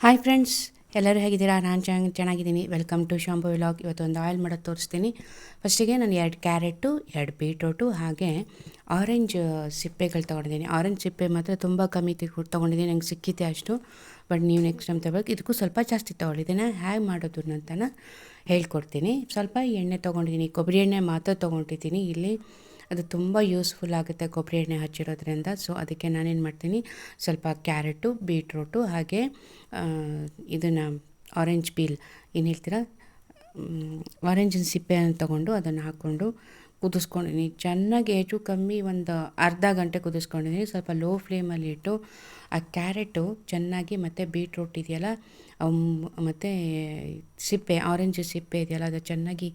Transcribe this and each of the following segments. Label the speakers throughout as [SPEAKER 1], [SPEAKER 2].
[SPEAKER 1] Hi friends ಎಲ್ಲರೂ ಹೇಗಿದ್ದೀರಾ? ನಾನು ಚೆನ್ನಾಗಿ ಚೆನ್ನಾಗಿದ್ದೀನಿ. ವೆಲ್ಕಮ್ ಟು ಶಾಂಪು ವಿಲಾಗ್ ಇವತ್ತು ಒಂದು ಆಯಿಲ್ ಮಾಡೋದು ತೋರಿಸ್ತೀನಿ. ಫಸ್ಟಿಗೆ ನಾನು ಎರಡು ಕ್ಯಾರೆಟು ಎರಡು ಬೀಟ್ರೋಟು ಹಾಗೆ ಆರೆಂಜ್ ಸಿಪ್ಪೆಗಳು ತೊಗೊಂಡಿದ್ದೀನಿ. ಆರೆಂಜ್ ಸಿಪ್ಪೆ ಮಾತ್ರ ತುಂಬ ಕಮ್ಮಿ ತೆಗೆ ತೊಗೊಂಡಿದ್ದೀನಿ. ನಂಗೆ ಸಿಕ್ಕಿದೆ ಅಷ್ಟು. ಬಟ್ ನೀವು ನೆಕ್ಸ್ಟ್ ಟೈಮ್ ತಗೋಬೇಕು. ಇದಕ್ಕೂ ಸ್ವಲ್ಪ ಜಾಸ್ತಿ ತೊಗೊಂಡಿದ್ದೀನಿ ಹ್ಯಾಗೆ ಮಾಡೋದು ಅಂತ ಹೇಳ್ಕೊಡ್ತೀನಿ. ಸ್ವಲ್ಪ ಎಣ್ಣೆ ತೊಗೊಂಡಿದ್ದೀನಿ. ಕೊಬ್ಬರಿ ಎಣ್ಣೆ ಮಾತ್ರ ತೊಗೊಂಡಿದ್ದೀನಿ ಇಲ್ಲಿ. ಅದು ತುಂಬ ಯೂಸ್ಫುಲ್ ಆಗುತ್ತೆ ಕೊಬ್ಬರಿ ಎಣ್ಣೆ ಹಚ್ಚಿರೋದ್ರಿಂದ. ಸೊ ಅದಕ್ಕೆ ನಾನೇನು ಮಾಡ್ತೀನಿ, ಸ್ವಲ್ಪ ಕ್ಯಾರೆಟು, ಬೀಟ್ರೂಟು, ಹಾಗೆ ಇದನ್ನು ಆರೆಂಜ್ ಪೀಲ್ ಏನು ಹೇಳ್ತೀರಾ? ಆರೆಂಜಿನ ಸಿಪ್ಪೆಯನ್ನು ತಗೊಂಡು ಅದನ್ನು ಹಾಕ್ಕೊಂಡು ಕುದಿಸ್ಕೊಂಡಿದ್ದೀನಿ. ಚೆನ್ನಾಗಿ ಹೆಚ್ಚು ಕಮ್ಮಿ ಒಂದು ಅರ್ಧ ಗಂಟೆ ಕುದಿಸ್ಕೊಂಡಿದ್ದೀನಿ. ಸ್ವಲ್ಪ ಲೋ ಫ್ಲೇಮಲ್ಲಿ ಇಟ್ಟು, ಆ ಕ್ಯಾರೆಟು ಚೆನ್ನಾಗಿ ಮತ್ತು ಬೀಟ್ರೂಟ್ ಇದೆಯಲ್ಲ ಮತ್ತು ಸಿಪ್ಪೆ ಆರೆಂಜ್ ಸಿಪ್ಪೆ ಇದೆಯಲ್ಲ, ಅದು ಚೆನ್ನಾಗಿ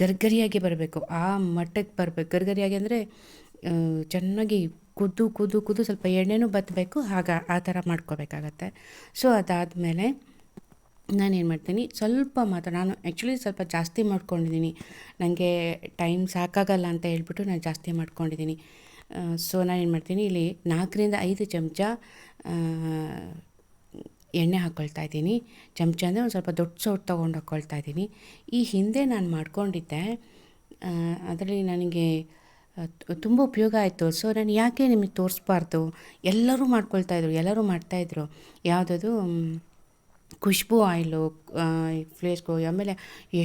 [SPEAKER 1] ಗರ್ಗರಿಯಾಗಿ ಬರಬೇಕು. ಆ ಮಟ್ಟಕ್ಕೆ ಬರಬೇಕು. ಗರ್ಗರಿಯಾಗಿ ಅಂದರೆ ಚೆನ್ನಾಗಿ ಕುದ್ದು ಕುದ್ದು ಕುದ್ದು ಸ್ವಲ್ಪ ಎಣ್ಣೆನೂ ಬತ್ತಬೇಕು ಹಾಗೆ ಆ ಥರ ಮಾಡ್ಕೋಬೇಕಾಗತ್ತೆ. ಸೊ ಅದಾದಮೇಲೆ ನಾನೇನು ಮಾಡ್ತೀನಿ, ಸ್ವಲ್ಪ ಮಾತ್ರ, ನಾನು ಆ್ಯಕ್ಚುಲಿ ಸ್ವಲ್ಪ ಜಾಸ್ತಿ ಮಾಡ್ಕೊಂಡಿದ್ದೀನಿ. ನನಗೆ ಟೈಮ್ ಸಾಕಾಗಲ್ಲ ಅಂತ ಹೇಳ್ಬಿಟ್ಟು ನಾನು ಜಾಸ್ತಿ ಮಾಡ್ಕೊಂಡಿದ್ದೀನಿ. ಸೊ ನಾನೇನು ಮಾಡ್ತೀನಿ, ಇಲ್ಲಿ ನಾಲ್ಕರಿಂದ ಐದು ಚಮಚ ಎಣ್ಣೆ ಹಾಕ್ಕೊಳ್ತಾ ಇದ್ದೀನಿ. ಚಮಚ ಅಂದರೆ ಒಂದು ಸ್ವಲ್ಪ ದೊಡ್ಡ ಸೌಟ್ ತೊಗೊಂಡು ಹಾಕ್ಕೊಳ್ತಾ ಇದ್ದೀನಿ. ಈ ಹಿಂದೆ ನಾನು ಮಾಡ್ಕೊಂಡಿದ್ದೆ ಅದರಲ್ಲಿ ನನಗೆ ತುಂಬ ಉಪಯೋಗ ಆಯಿತು. ಸೊ ನಾನು ಯಾಕೆ ನಿಮಗೆ ತೋರಿಸ್ಬಾರ್ದು? ಎಲ್ಲರೂ ಮಾಡ್ಕೊಳ್ತಾಯಿದ್ರು ಎಲ್ಲರೂ ಮಾಡ್ತಾಯಿದ್ರು ಯಾವುದದು ಖುಷ್ಬು ಆಯಿಲು ಫ್ಲೇಸ್ಗೋ, ಆಮೇಲೆ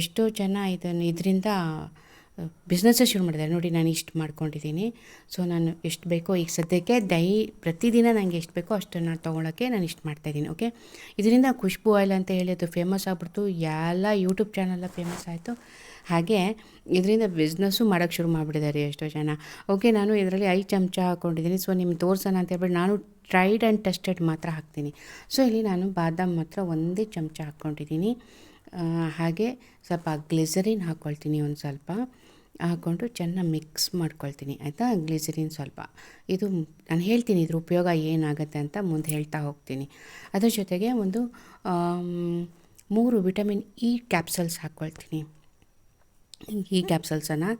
[SPEAKER 1] ಎಷ್ಟೋ ಜನ ಇದನ್ನು ಇದರಿಂದ ಬಿಸ್ನೆಸ್ಸೇ ಶುರು ಮಾಡಿದ್ದಾರೆ. ನೋಡಿ, ನಾನು ಇಷ್ಟು ಮಾಡ್ಕೊಂಡಿದ್ದೀನಿ. ಸೊ ನಾನು ಎಷ್ಟು ಬೇಕೋ, ಈಗ ಸದ್ಯಕ್ಕೆ ದೈ, ಪ್ರತಿದಿನ ನನಗೆ ಎಷ್ಟು ಬೇಕೋ ಅಷ್ಟನ್ನು ತೊಗೊಳಕ್ಕೆ ನಾನು ಇಷ್ಟು ಮಾಡ್ತಾಯಿದ್ದೀನಿ ಓಕೆ ಇದರಿಂದ ಖುಷ್ಬು ಆಯಿಲ್ ಅಂತ ಹೇಳಿ ಅದು ಫೇಮಸ್ ಆಗ್ಬಿಡ್ತು. ಎಲ್ಲ ಯೂಟ್ಯೂಬ್ ಚಾನಲ್ಲ ಫೇಮಸ್ ಆಯಿತು. ಹಾಗೆ ಇದರಿಂದ ಬಿಸ್ನೆಸ್ಸು ಮಾಡೋಕ್ಕೆ ಶುರು ಮಾಡಿಬಿಟ್ಟಿದ್ದಾರೆ ಎಷ್ಟೋ ಜನ. ಓಕೆ ನಾನು ಇದರಲ್ಲಿ ಐದು ಚಮಚ ಹಾಕ್ಕೊಂಡಿದ್ದೀನಿ ಸೊ ನಿಮ್ಗೆ ತೋರಿಸೋಣ ಅಂತ ಹೇಳ್ಬಿಟ್ಟು ನಾನು ಟ್ರೈಡ್ ಆ್ಯಂಡ್ ಟೆಸ್ಟೆಡ್ ಮಾತ್ರ ಹಾಕ್ತೀನಿ. ಸೊ ಇಲ್ಲಿ ನಾನು ಬಾದಾಮ್ ಮಾತ್ರ ಒಂದೇ ಚಮಚ ಹಾಕ್ಕೊಂಡಿದ್ದೀನಿ. ಹಾಗೆ ಸ್ವಲ್ಪ ಗ್ಲಿಸರಿನ್ ಹಾಕ್ಕೊಳ್ತೀನಿ ಒಂದು ಸ್ವಲ್ಪ. ಹಾಕ್ಕೊಂಡು ಚೆನ್ನಾಗಿ ಮಿಕ್ಸ್ ಮಾಡ್ಕೊಳ್ತೀನಿ, ಆಯಿತಾ? ಗ್ಲಿಸರಿನ್ ಸ್ವಲ್ಪ. ಇದು ನಾನು ಹೇಳ್ತೀನಿ ಇದ್ರ ಉಪಯೋಗ ಏನಾಗುತ್ತೆ ಅಂತ ಮುಂದೆ ಹೇಳ್ತಾ ಹೋಗ್ತೀನಿ. ಅದರ ಜೊತೆಗೆ ಒಂದು ಮೂರು ವಿಟಮಿನ್ ಇ ಕ್ಯಾಪ್ಸಲ್ಸ್ ಹಾಕ್ಕೊಳ್ತೀನಿ ಈ ಕ್ಯಾಪ್ಸಲ್ಸನ್ನು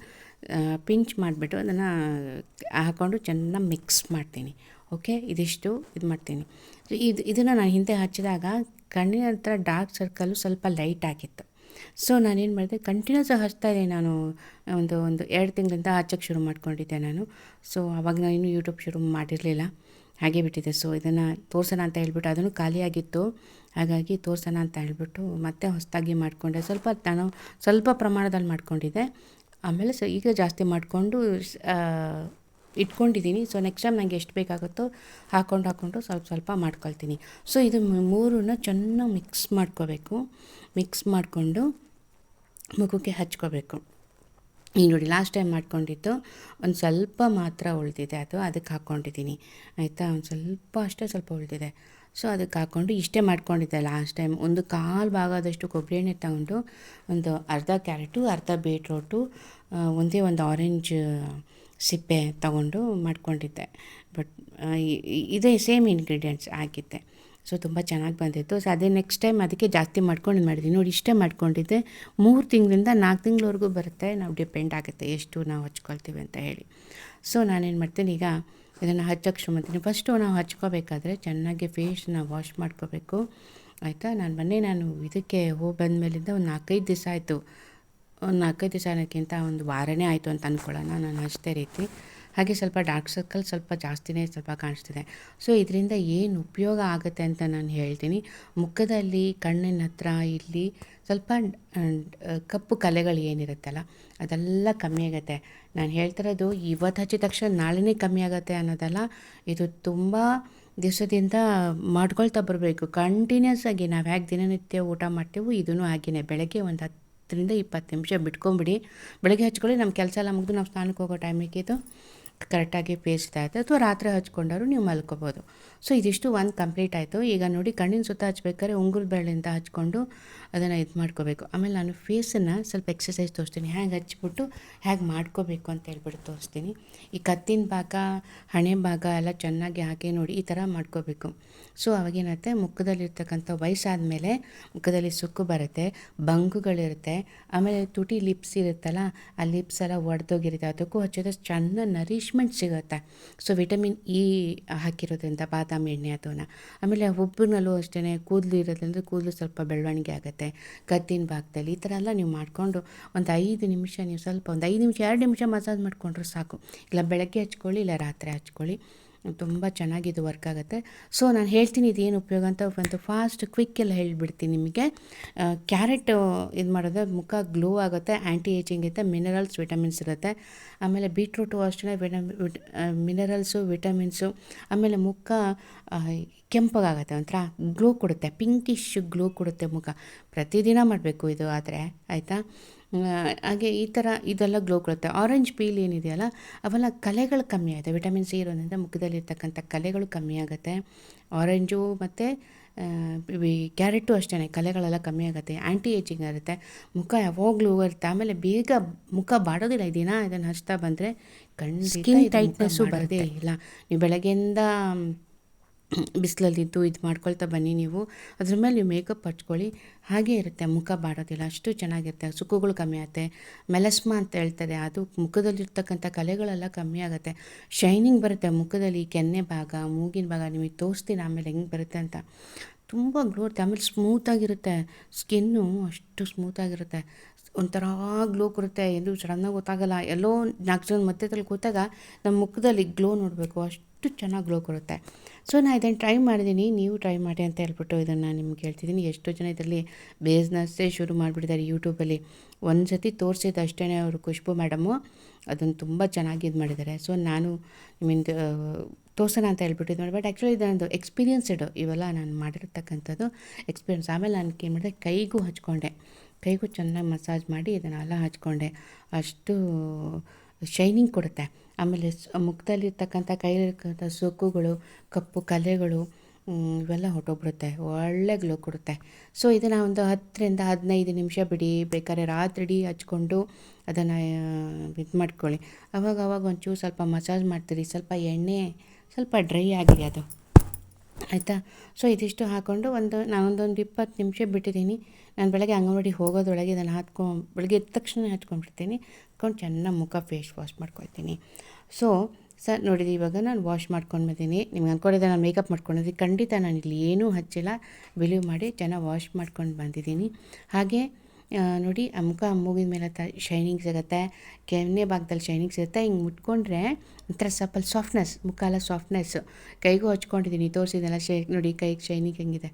[SPEAKER 1] ಪಿಂಚ್ ಮಾಡಿಬಿಟ್ಟು ಅದನ್ನು ಹಾಕ್ಕೊಂಡು ಚೆನ್ನಾಗಿ ಮಿಕ್ಸ್ ಮಾಡ್ತೀನಿ. ಓಕೆ? ಇದಿಷ್ಟು ಇದು ಮಾಡ್ತೀನಿ. ಇದು, ಇದನ್ನು ನಾನು ಹಿಂದೆ ಹಚ್ಚಿದಾಗ ಕಣ್ಣಿನ ಹತ್ರ ಡಾರ್ಕ್ ಸರ್ಕಲ್ಲು ಸ್ವಲ್ಪ ಲೈಟ್ ಆಗಿತ್ತು. ಸೊ ನಾನೇನು ಮಾಡಿದೆ ಕಂಟಿನ್ಯೂಸ್ ಹಚ್ತಾ ಇದ್ದೆ ನಾನು. ಒಂದು ಒಂದು ಎರಡು ತಿಂಗಳಿಂದ ಹಚ್ಚಕ್ಕೆ ಶುರು ಮಾಡ್ಕೊಂಡಿದ್ದೆ ನಾನು. ಸೊ ಅವಾಗ ನಾನು ಇನ್ನೂ ಯೂಟ್ಯೂಬ್ ಶುರು ಮಾಡಿರಲಿಲ್ಲ. ಹಾಗೆ ಬಿಟ್ಟಿದ್ದೆ ಸೊ ಇದನ್ನು ತೋರಿಸೋಣ ಅಂತ ಹೇಳ್ಬಿಟ್ಟು ಅದನ್ನು ಖಾಲಿಯಾಗಿತ್ತು. ಹಾಗಾಗಿ ತೋರಿಸೋಣ ಅಂತ ಹೇಳ್ಬಿಟ್ಟು ಮತ್ತೆ ಹೊಸದಾಗಿ ಮಾಡಿಕೊಂಡೆ. ಸ್ವಲ್ಪ ನಾನು ಸ್ವಲ್ಪ ಪ್ರಮಾಣದಲ್ಲಿ ಮಾಡಿಕೊಂಡಿದ್ದೆ. ಆಮೇಲೆ ಸೊ, ಈಗ ಜಾಸ್ತಿ ಮಾಡಿಕೊಂಡು ಇಟ್ಕೊಂಡಿದ್ದೀನಿ. ಸೊ ನೆಕ್ಸ್ಟ್ ಟೈಮ್ ನನಗೆ ಎಷ್ಟು ಬೇಕಾಗುತ್ತೋ ಹಾಕ್ಕೊಂಡು ಹಾಕ್ಕೊಂಡು ಸ್ವಲ್ಪ ಸ್ವಲ್ಪ ಮಾಡ್ಕೊಳ್ತೀನಿ. ಸೊ ಇದು ಮೂರನ್ನ ಚೆನ್ನಾಗಿ ಮಿಕ್ಸ್ ಮಾಡ್ಕೋಬೇಕು. ಮಿಕ್ಸ್ ಮಾಡಿಕೊಂಡು ಮುಖಕ್ಕೆ ಹಚ್ಕೋಬೇಕು. ಈಗ ನೋಡಿ ಲಾಸ್ಟ್ ಟೈಮ್ ಮಾಡ್ಕೊಂಡಿದ್ದು ಒಂದು ಸ್ವಲ್ಪ ಮಾತ್ರ ಉಳಿದಿದೆ ಅದು. ಅದಕ್ಕೆ ಹಾಕ್ಕೊಂಡಿದ್ದೀನಿ ಆಯಿತಾ? ಒಂದು ಸ್ವಲ್ಪ ಅಷ್ಟೇ ಸ್ವಲ್ಪ ಉಳಿದಿದೆ. ಸೊ ಅದಕ್ಕೆ ಹಾಕ್ಕೊಂಡು ಇಷ್ಟೇ ಮಾಡ್ಕೊಂಡಿದ್ದೆ ಲಾಸ್ಟ್ ಟೈಮ್ ಒಂದು ಕಾಲು ಭಾಗದಷ್ಟು ಕೊಬ್ಬರಿ ಎಣ್ಣೆ ತಗೊಂಡು ಒಂದು ಅರ್ಧ ಕ್ಯಾರೆಟು, ಅರ್ಧ ಬೀಟ್ರೋಟು ಒಂದೇ ಒಂದು ಆರೆಂಜ್ ಸಿಪ್ಪೆ ತಗೊಂಡು ಮಾಡ್ಕೊಂಡಿದ್ದೆ. ಬಟ್ ಇದೇ ಸೇಮ್ ಇಂಗ್ರೀಡಿಯೆಂಟ್ಸ್ ಹಾಕಿದ್ದೆ ಸೊ ತುಂಬ ಚೆನ್ನಾಗಿ ಬಂದಿತ್ತು. ಸೊ ಅದೇ ನೆಕ್ಸ್ಟ್ ಟೈಮ್ ಅದಕ್ಕೆ ಜಾಸ್ತಿ ಮಾಡ್ಕೊಂಡು ಮಾಡಿದ್ದೀನಿ ನೋಡಿ, ಇಷ್ಟೇ ಮಾಡ್ಕೊಂಡಿದ್ದೆ. ಮೂರು ತಿಂಗಳಿಂದ ನಾಲ್ಕು ತಿಂಗಳವರೆಗೂ ಬರುತ್ತೆ. ನಾವು ಡಿಪೆಂಡ್ ಆಗುತ್ತೆ ಎಷ್ಟು ನಾವು ಹಚ್ಕೊಳ್ತೀವಿ ಅಂತ ಹೇಳಿ. ಸೊ ನಾನೇನು ಮಾಡ್ತೀನಿ, ಈಗ ಇದನ್ನು ಹಚ್ಚೋಕ್ಕೆ ಶುರು ಮಾಡ್ತೀನಿ ಫಸ್ಟು ನಾವು ಹಚ್ಕೋಬೇಕಾದ್ರೆ ಚೆನ್ನಾಗಿ ಫೇಸ್ನ ವಾಶ್ ಮಾಡ್ಕೋಬೇಕು. ಆಯಿತಾ? ನಾನು ಮೊನ್ನೆ ನಾನು ಇದಕ್ಕೆ ಹೋಗಿ ಬಂದ ಮೇಲಿಂದ ಒಂದು ನಾಲ್ಕೈದು ದಿವಸ ಆಯಿತು. ಒಂದು ನಾಲ್ಕೈದು ದಿವಸ ಅನ್ನೋಕ್ಕಿಂತ ಒಂದು ವಾರನೇ ಆಯಿತು ಅಂತ ಅಂದ್ಕೊಳ್ಳೋಣ ನಾನು ಅಷ್ಟೇ ರೀತಿ. ಹಾಗೆ ಸ್ವಲ್ಪ ಡಾರ್ಕ್ ಸರ್ಕಲ್ ಸ್ವಲ್ಪ ಜಾಸ್ತಿನೇ ಸ್ವಲ್ಪ ಕಾಣಿಸ್ತಿದೆ. ಸೊ ಇದರಿಂದ ಏನು ಉಪಯೋಗ ಆಗುತ್ತೆ ಅಂತ ನಾನು ಹೇಳ್ತೀನಿ. ಮುಖದಲ್ಲಿ, ಕಣ್ಣಿನ ಹತ್ರ ಇಲ್ಲಿ ಸ್ವಲ್ಪ ಕಪ್ಪು ಕಲೆಗಳು ಏನಿರುತ್ತಲ್ಲ, ಅದೆಲ್ಲ ಕಮ್ಮಿ ಆಗುತ್ತೆ. ನಾನು ಹೇಳ್ತಿರೋದು ಇವತ್ತು ಹಚ್ಚಿದ ತಕ್ಷಣ ನಾಳೆನೇ ಕಮ್ಮಿ ಆಗುತ್ತೆ ಅನ್ನೋದಲ್ಲ, ಇದು ತುಂಬ ದಿವಸದಿಂದ ಮಾಡ್ಕೊಳ್ತಾ ಬರಬೇಕು. ಕಂಟಿನ್ಯೂಸ್ ಆಗಿ ನಾವು ಹೇಗೆ ದಿನನಿತ್ಯ ಊಟ ಮಾಡ್ತೀವೋ ಇದೂ ಹಾಗೆಯೇ ಬೆಳಗ್ಗೆ ಒಂದು ಹತ್ತರಿಂದ ಇಪ್ಪತ್ತು ನಿಮಿಷ ಬಿಟ್ಕೊಂಬಿಡಿ. ಬೆಳಗ್ಗೆ ಹಚ್ಕೊಳ್ಳಿ ನಮ್ಮ ಕೆಲಸ ಎಲ್ಲ ಮುಗಿದು ನಾವು ಸ್ನಾನಕ್ಕೆ ಹೋಗೋ ಟೈಮಿಗೆ ಇದು ಕರೆಕ್ಟಾಗಿ ಪೇಸ್ಟ್ ಆಯಿತು ಅಥವಾ ರಾತ್ರಿ ಹಚ್ಕೊಂಡವರು ನೀವು ಮಲ್ಕೋಬೋದು. ಸೊ, ಇದಿಷ್ಟು ಒಂದು ಕಂಪ್ಲೀಟ್ ಆಯಿತು. ಈಗ ನೋಡಿ, ಕಣ್ಣಿನ ಸುತ್ತ ಹಚ್ಬೇಕಾದ್ರೆ ಉಂಗುರ ಬೆರಳಿಂದ ಹಚ್ಕೊಂಡು ಅದನ್ನು ಇದು ಮಾಡ್ಕೋಬೇಕು. ಆಮೇಲೆ ನಾನು ಫೇಸನ್ನು ಸ್ವಲ್ಪ ಎಕ್ಸಸೈಸ್ ತೋರಿಸ್ತೀನಿ. ಹ್ಯಾಂಗೆ ಹಚ್ಬಿಟ್ಟು ಹ್ಯಾಗೆ ಮಾಡ್ಕೋಬೇಕು ಅಂತ ಹೇಳ್ಬಿಟ್ಟು ತೋರಿಸ್ತೀನಿ. ಈ ಕತ್ತಿನ ಭಾಗ, ಹಣೆ ಭಾಗ ಎಲ್ಲ ಚೆನ್ನಾಗಿ ಹಾಕಿ ನೋಡಿ ಈ ಥರ ಮಾಡ್ಕೋಬೇಕು. ಸೊ ಅವಾಗೇನತ್ತೆ ಮುಖದಲ್ಲಿರ್ತಕ್ಕಂಥ ವಯಸ್ಸಾದ ಮೇಲೆ ಮುಖದಲ್ಲಿ ಸುಕ್ಕು ಬರುತ್ತೆ ಬಂಗುಗಳಿರುತ್ತೆ ಆಮೇಲೆ ತುಟಿ ಲಿಪ್ಸ್ ಇರುತ್ತಲ್ಲ, ಆ ಲಿಪ್ಸ್ ಎಲ್ಲ ಒಡೆದೋಗಿರುತ್ತೆ. ಅದಕ್ಕೂ ಹಚ್ಚಿದ್ರೆ ಚೆನ್ನಾಗಿ ನರಿಶ್ಮೆಂಟ್ ಸಿಗುತ್ತೆ? ಸೊ ವಿಟಮಿನ್ ಇ ಹಾಕಿರೋದ್ರಿಂದ ಬಾದಾಮಿ ಎಣ್ಣೆ ಅಥವಾ ಆಮೇಲೆ ಹುಬ್ಬಿನಲ್ಲೂ ಅಷ್ಟೇ ಕೂದಲು ಇರೋದ್ರಿಂದ ಕೂದಲು ಸ್ವಲ್ಪ ಬೆಳವಣಿಗೆ ಆಗುತ್ತೆ. ಕತ್ತಿನ ಭಾಗದಲ್ಲಿ ಈ ಥರ ಎಲ್ಲ ನೀವು ಮಾಡಿಕೊಂಡು ಒಂದು ಐದು ನಿಮಿಷ ನೀವು ಸ್ವಲ್ಪ ಒಂದು ಐದು ನಿಮಿಷ, ಎರಡು ನಿಮಿಷ ಮಸಾಜ್ ಮಾಡಿಕೊಂಡ್ರೆ ಸಾಕು. ಇಲ್ಲ ಬೆಳಗ್ಗೆ ಹಚ್ಕೊಳ್ಳಿ, ಇಲ್ಲ ರಾತ್ರಿ ಹಚ್ಕೊಳ್ಳಿ. ತುಂಬ ಚೆನ್ನಾಗಿ ಇದು ವರ್ಕ್ ಆಗುತ್ತೆ. ಸೊ ನಾನು ಹೇಳ್ತೀನಿ ಇದೇನು ಉಪಯೋಗ ಅಂತ ಒಂದು ಫಾಸ್ಟ್ ಕ್ವಿಕ್ ಎಲ್ಲ ಹೇಳಿಬಿಡ್ತೀನಿ ನಿಮಗೆ. ಕ್ಯಾರೆಟ್ ಇದು ಮಾಡಿದ್ರೆ ಮುಖ ಗ್ಲೋ ಆಗುತ್ತೆ ಆ್ಯಂಟಿ ಏಜಿಂಗ್ ಇರುತ್ತೆ ಮಿನರಲ್ಸ್ ವಿಟಮಿನ್ಸ್ ಇರುತ್ತೆ. ಆಮೇಲೆ ಬೀಟ್ರೂಟು ಅಷ್ಟೇ ವಿಟಮಿ ವಿಟ ಮಿನರಲ್ಸು ವಿಟಮಿನ್ಸು ಆಮೇಲೆ ಮುಖ ಕೆಂಪಗಾಗುತ್ತೆ ಒಂಥರ ಗ್ಲೋ ಕೊಡುತ್ತೆ ಪಿಂಕಿಶ್ ಗ್ಲೋ ಕೊಡುತ್ತೆ ಮುಖ. ಪ್ರತಿದಿನ ಮಾಡಬೇಕು ಇದು ಆದರೆ ಆಯಿತಾ? ಹಾಗೆ ಈ ಥರ ಇದೆಲ್ಲ ಗ್ಲೋ ಕೊಡುತ್ತೆ. ಆರೆಂಜ್ ಪೀಲ್ ಏನಿದೆಯಲ್ಲ ಅವೆಲ್ಲ ಕಲೆಗಳು ಕಮ್ಮಿ ಆಗುತ್ತೆ. ವಿಟಮಿನ್ ಸಿ ಇರೋದ್ರಿಂದ ಮುಖದಲ್ಲಿರ್ತಕ್ಕಂಥ ಕಲೆಗಳು ಕಮ್ಮಿ ಆಗುತ್ತೆ. ಆರೆಂಜು ಮತ್ತು ಕ್ಯಾರೆಟು ಅಷ್ಟೇ ಕಲೆಗಳೆಲ್ಲ ಕಮ್ಮಿ ಆಗುತ್ತೆ. ಆ್ಯಂಟಿ ಏಜಿಂಗ್ ಇರುತ್ತೆ. ಮುಖ ಯಾವಾಗಲೂ ಇರುತ್ತೆ ಆಮೇಲೆ ಬೇಗ ಮುಖ ಬಾಡೋದಿಲ್ಲ. ಈ ದಿನ ಇದನ್ನು ಹಚ್ತಾ ಬಂದರೆ ಕಣ್ಣು ಸ್ಕಿನ್
[SPEAKER 2] ಟೈಟ್ನೆಸ್ಸು
[SPEAKER 1] ಬರೋದೇ ಇಲ್ಲ. ನೀವು ಬೆಳಗ್ಗೆಯಿಂದ ಬಿಸಿಲಲ್ಲಿದ್ದು ಇದು ಮಾಡ್ಕೊಳ್ತಾ ಬನ್ನಿ ನೀವು. ಅದ್ರ ಮೇಲೆ ನೀವು ಮೇಕಪ್ ಹಚ್ಕೊಳ್ಳಿ. ಹಾಗೇ ಇರುತ್ತೆ, ಮುಖ ಬಾಡೋದಿಲ್ಲ. ಅಷ್ಟು ಚೆನ್ನಾಗಿರುತ್ತೆ. ಸುಕ್ಕುಗಳು ಕಮ್ಮಿ ಆಗುತ್ತೆ. ಮೆಲಸ್ಮ ಅಂತ ಹೇಳ್ತಾರೆ. ಅದು ಮುಖದಲ್ಲಿರ್ತಕ್ಕಂಥ ಕಲೆಗಳೆಲ್ಲ ಕಮ್ಮಿ ಆಗುತ್ತೆ. ಶೈನಿಂಗ್ ಬರುತ್ತೆ ಮುಖದಲ್ಲಿ, ಕೆನ್ನೆ ಭಾಗ, ಮೂಗಿನ ಭಾಗ, ನಿಮಗೆ ತೋರಿಸ್ತೀನಿ ಆಮೇಲೆ ಹೆಂಗೆ ಬರುತ್ತೆ ಅಂತ. ತುಂಬ ಗ್ಲೋ ಆಮೇಲೆ ಸ್ಮೂತಾಗಿರುತ್ತೆ ಸ್ಕಿನ್ನು ಅಷ್ಟು ಸ್ಮೂತಾಗಿರುತ್ತೆ ಒಂಥರ ಗ್ಲೋ ಕೊಡುತ್ತೆ. ಎಂದು ಸಡನ್ನಾಗಿ ಗೊತ್ತಾಗಲ್ಲ. ಎಲ್ಲೋ ನಾಲ್ಕು ಜನ ಮಧ್ಯದಲ್ಲಿ ಕೂತಾಗ ನಮ್ಮ ಮುಖದಲ್ಲಿ ಗ್ಲೋ ನೋಡಬೇಕು. ಅಷ್ಟು ಚೆನ್ನಾಗಿ ಗ್ಲೋ ಕೊಡುತ್ತೆ. ಸೊ ನಾನು ಇದನ್ನು ಟ್ರೈ ಮಾಡಿದ್ದೀನಿ ನೀವು ಟ್ರೈ ಮಾಡಿ ಅಂತ ಹೇಳ್ಬಿಟ್ಟು ಇದನ್ನು ನಿಮ್ಗೆ ಹೇಳ್ತಿದ್ದೀನಿ ಎಷ್ಟೋ ಜನ ಇದರಲ್ಲಿ ಬಿಸ್ನೆಸ್ಸೇ ಶುರು ಮಾಡಿಬಿಟ್ಟಿದ್ದಾರೆ ಯೂಟ್ಯೂಬಲ್ಲಿ ಒಂದು ಸತಿ ತೋರಿಸಿದ್ದು ಅಷ್ಟೇ ಅವರು ಖುಷ್ಬು ಮೇಡಮು ಅದನ್ನು ತುಂಬ ಚೆನ್ನಾಗಿ ಇದು ಮಾಡಿದ್ದಾರೆ. ಸೊ ನಾನು ನಿಮ್ಮಿಂದ ತೋರ್ಸೋಣ ಅಂತ ಹೇಳ್ಬಿಟ್ಟು ಇದು ಮಾಡಿ ಬಟ್ ಆ್ಯಕ್ಚುಲಿ ಇದೊಂದು ಎಕ್ಸ್ಪೀರಿಯನ್ಸ್ಡ್ ಇವೆಲ್ಲ ನಾನು ಮಾಡಿರ್ತಕ್ಕಂಥದ್ದು ಎಕ್ಸ್ಪೀರಿಯನ್ಸ್ ಆಮೇಲೆ ನಾನು ಏನು ಮಾಡಿದೆ ಕೈಗೂ ಹಚ್ಕೊಂಡೆ. ಕೈಗೂ ಚೆನ್ನಾಗಿ ಮಸಾಜ್ ಮಾಡಿ ಇದನ್ನೆಲ್ಲ ಹಚ್ಕೊಂಡೆ. ಅಷ್ಟು ಶೈನಿಂಗ್ ಕೊಡುತ್ತೆ. ಆಮೇಲೆ ಮುಖದಲ್ಲಿರ್ತಕ್ಕಂಥ ಕೈಲಿರ್ತಕ್ಕಂಥ ಸೊಕ್ಕುಗಳು ಕಪ್ಪು ಕಲೆಗಳು ಇವೆಲ್ಲ ಹೊಟ್ಟೋಗ್ಬಿಡುತ್ತೆ ಒಳ್ಳೆ ಗ್ಲೋ ಕೊಡುತ್ತೆ. ಸೊ ಇದನ್ನು ಒಂದು ಹತ್ತರಿಂದ ಹದಿನೈದು ನಿಮಿಷ ಬಿಡಿ. ಬೇಕಾದ್ರೆ ರಾತ್ರಿ ಹಚ್ಕೊಂಡು ಅದನ್ನು ಇದು ಮಾಡ್ಕೊಳ್ಳಿ. ಅವಾಗ ಅವಾಗ ಒಂಚೂರು ಸ್ವಲ್ಪ ಮಸಾಜ್ ಮಾಡ್ತೀರಿ. ಸ್ವಲ್ಪ ಎಣ್ಣೆ ಸ್ವಲ್ಪ ಡ್ರೈ ಆಗಲಿ ಅದು. ಆಯಿತಾ? ಸೊ ಇದಿಷ್ಟು ಹಾಕ್ಕೊಂಡು ಒಂದು, ನಾನೊಂದೊಂದು ಇಪ್ಪತ್ತು ನಿಮಿಷ ಬಿಟ್ಟಿದ್ದೀನಿ. ನಾನು ಬೆಳಗ್ಗೆ ಅಂಗನವಾಡಿ ಹೋಗೋದ್ರೊಳಗೆ ಇದನ್ನು ಹಾಕ್ಕೊ ಬೆಳಗ್ಗೆ ಎದ್ದ ತಕ್ಷಣ ಹಚ್ಕೊಂಡ್ಬಿಡ್ತೀನಿ ಹಾಕ್ಕೊಂಡು ಚೆನ್ನಾಗಿ ಮುಖ ಫೇಸ್ ವಾಶ್ ಮಾಡ್ಕೊಳ್ತೀನಿ. ಸೊ ಸರ್ ನೋಡಿರಿ ಇವಾಗ ನಾನು ವಾಶ್ ಮಾಡ್ಕೊಂಡು ಬಂದೀನಿ ನಿಮ್ಗೆ ಅಂದ್ಕೊಂಡಿದ್ದೆ ನಾನು ಮೇಕಪ್ ಮಾಡ್ಕೊಂಡಿದ್ದೀನಿ. ಖಂಡಿತ ನಾನು ಇಲ್ಲಿ ಏನೂ ಹಚ್ಚಿಲ್ಲ. ಬಿಲೀವ್ ಮಾಡಿ ಚೆನ್ನಾಗಿ ವಾಶ್ ಮಾಡ್ಕೊಂಡು ಬಂದಿದ್ದೀನಿ. ಹಾಗೆ ನೋಡಿ ಆ ಮುಖ ಮೂಗಿನ ಮೇಲೆ ತ ಶೈನಿಂಗ್ ಸಿಗುತ್ತೆ. ಕೆನ್ನೆ ಭಾಗದಲ್ಲಿ ಶೈನಿಂಗ್ ಸಿಗುತ್ತೆ. ಹಿಂಗೆ ಮುಟ್ಕೊಂಡ್ರೆ ಒಂಥರ ಸ್ವಲ್ಪ ಸಾಫ್ಟ್ನೆಸ್ ಮುಖ ಎಲ್ಲ ಸಾಫ್ಟ್ನೆಸ್ ಕೈಗೂ ಹಚ್ಕೊಂಡಿದ್ದೀನಿ ತೋರಿಸಿದೆಲ್ಲ ಶೈ, ನೋಡಿ, ಕೈಗೆ ಶೈನಿಂಗ್ ಹೆಂಗಿದೆ.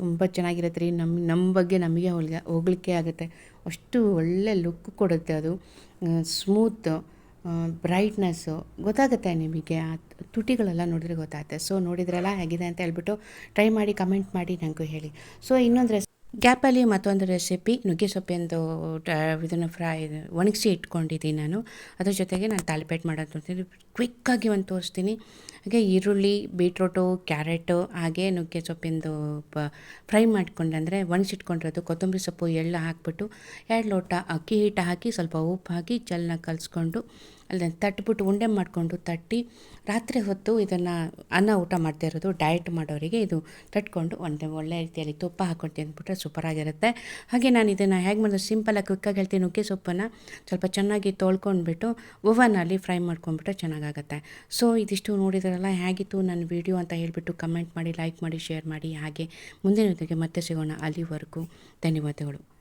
[SPEAKER 1] ತುಂಬ ಚೆನ್ನಾಗಿರುತ್ತೆ ರೀ ನಮ್ಮ ನಮ್ಮ ಬಗ್ಗೆ ನಮಗೆ ಹೊಲ್ಗೆ, ಹೋಗ್ಲಿಕ್ಕೆ ಆಗುತ್ತೆ. ಅಷ್ಟು ಒಳ್ಳೆ ಲುಕ್ ಕೊಡುತ್ತೆ ಅದು. ಸ್ಮೂತ್ ಬ್ರೈಟ್ನೆಸ್ಸು ಗೊತ್ತಾಗುತ್ತೆ ನಿಮಗೆ. ಆ ತುಟಿಗಳೆಲ್ಲ ನೋಡಿದ್ರೆ ಗೊತ್ತಾಗುತ್ತೆ. ಸೊ ನೋಡಿದ್ರಲ್ಲ, ಹೇಗಿದೆ ಅಂತ ಹೇಳ್ಬಿಟ್ಟು ಟ್ರೈ ಮಾಡಿ ಕಮೆಂಟ್ ಮಾಡಿ ನನಗೂ ಹೇಳಿ. ಸೊ ಇನ್ನೊಂದು ಗ್ಯಾಪಲ್ಲಿ ಮತ್ತೊಂದು ರೆಸಿಪಿ ನುಗ್ಗೆ ಸೊಪ್ಪಿಂದು ಇದನ್ನು ಫ್ರೈ ಒಣಗಿಸಿ ಇಟ್ಕೊಂಡಿದ್ದೀನಿ ನಾನು. ಅದ್ರ ಜೊತೆಗೆ ನಾನು ತಾಲಿಪೇಟ್ ಮಾಡೋದು ಕ್ವಿಕ್ಕಾಗಿ ಒಂದು ತೋರಿಸ್ತೀನಿ. ಹಾಗೆ ಈರುಳ್ಳಿ ಬೀಟ್ರೋಟು ಕ್ಯಾರೆಟು ಹಾಗೆ ನುಗ್ಗೆ ಸೊಪ್ಪಿಂದು ಪ ಫ್ರೈ ಮಾಡ್ಕೊಂಡು ಅಂದರೆ ಕೊತ್ತಂಬರಿ ಸೊಪ್ಪು, ಎಳ್ಳ ಹಾಕ್ಬಿಟ್ಟು ಎರಡು ಲೋಟ ಅಕ್ಕಿ ಹಿಟ್ಟು ಹಾಕಿ, ಸ್ವಲ್ಪ ಉಪ್ಪು ಹಾಕಿ ಚೆನ್ನಾಗಿ ಕಲಿಸ್ಕೊಂಡು ಅಲ್ಲಿ ತಟ್ಬಿಟ್ಟು ಉಂಡೆ ಮಾಡಿಕೊಂಡು ತಟ್ಟಿ ರಾತ್ರಿ ಹೊತ್ತು ಇದನ್ನು ಅನ್ನ ಊಟ ಮಾಡ್ತಾ ಇರೋದು ಡಯಟ್ ಮಾಡೋರಿಗೆ ಇದು ತಟ್ಕೊಂಡು ಒಂದು ಒಳ್ಳೆ ರೀತಿಯಲ್ಲಿ ತುಪ್ಪ ಹಾಕ್ಕೊಂಡು ತಿಂದ್ಬಿಟ್ರೆ ಸೂಪರಾಗಿರುತ್ತೆ ಹಾಗೆ ನಾನು ಇದನ್ನು ಹೇಗೆ ಮಾಡಿದ್ರೆ ಸಿಂಪಲಾಗಿ ಕ್ವಿಕ್ಕಾಗಿ ಹೇಳ್ತೀನಿ. ನುಗ್ಗೆ ಸೊಪ್ಪನ್ನು ಸ್ವಲ್ಪ ಚೆನ್ನಾಗಿ ತೊಳ್ಕೊಂಡ್ಬಿಟ್ಟು ಓವನಲ್ಲಿ ಫ್ರೈ ಮಾಡ್ಕೊಂಡ್ಬಿಟ್ರೆ ಚೆನ್ನಾಗಾಗುತ್ತೆ ಸೊ ಇದಿಷ್ಟು ನೋಡಿದ್ರಲ್ಲ, ಹೇಗಿತ್ತು ನನ್ನ ವಿಡಿಯೋ ಅಂತ ಹೇಳಿಬಿಟ್ಟು ಕಮೆಂಟ್ ಮಾಡಿ ಲೈಕ್ ಮಾಡಿ ಶೇರ್ ಮಾಡಿ, ಹಾಗೆ ಮುಂದಿನ ಜೊತೆಗೆ ಮತ್ತೆ ಸಿಗೋಣ ಅಲ್ಲಿವರೆಗೂ. ಧನ್ಯವಾದಗಳು.